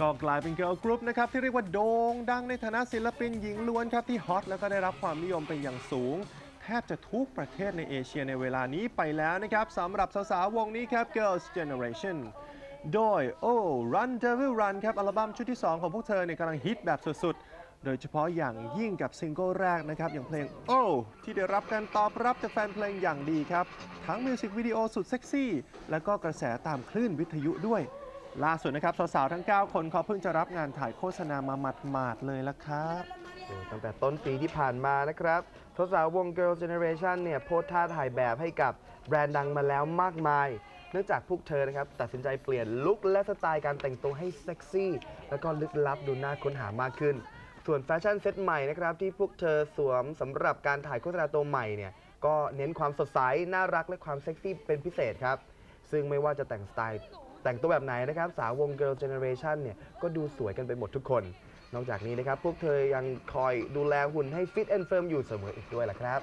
ก็กลายเป็นเกิร์ลกรุ๊ปนะครับที่เรียกว่าโด่งดังในฐานะศิลปินหญิงล้วนครับที่ฮอตแล้วก็ได้รับความนิยมเป็นอย่างสูง แทบจะทุกประเทศในเอเชียในเวลานี้ไปแล้วนะครับสำหรับสาวๆวงนี้ครับ Girls Generation โดย Oh Run Devil Run ครับอัลบั้มชุดที่ 2 ของพวกเธอเนี่ยกำลังฮิตแบบสุดๆ โดยเฉพาะอย่างยิ่งกับซิงเกิลแรกนะครับ อย่างเพลง Oh ที่ได้รับการตอบรับจากแฟนเพลงอย่างดีครับ ทั้งมิวสิกวิดีโอสุดเซ็กซี่ และก็กระแสตามคลื่นวิทยุด้วย ล่าสุดนะครับสาวๆทั้ง 9 คนเขาเพิ่งจะรับงานถ่ายโฆษณามาหมาดๆเลยละครับ ตั้งแต่ต้นปีที่ผ่านมานะครับสาวๆวง Girl Generation เนี่ยโพสท่าถ่ายแบบให้กับแบรนด์ดังมาแล้วมากมาย เนื่องจากพวกเธอนะครับตัดสินใจเปลี่ยนลุคและสไตล์การแต่งตัวให้เซ็กซี่ แล้วก็ลึกลับดูน่าค้นหามากขึ้น ส่วนแฟชั่นเซ็ตใหม่นะครับที่พวกเธอสวมสำหรับการถ่ายโฆษณาตัวใหม่เนี่ยก็เน้นความสดใส น่ารักและความเซ็กซี่เป็นพิเศษครับ ซึ่งไม่ว่าจะแต่งสไตล์ แต่งตัวแบบไหนนะครับ สาววง Girl Generation เนี่ยก็ดูสวยกันไปหมดทุกคน นอกจากนี้นะครับ พวกเธอยังคอยดูแลหุ่นให้ฟิตแอนด์เฟิร์มอยู่เสมออีกด้วยล่ะครับ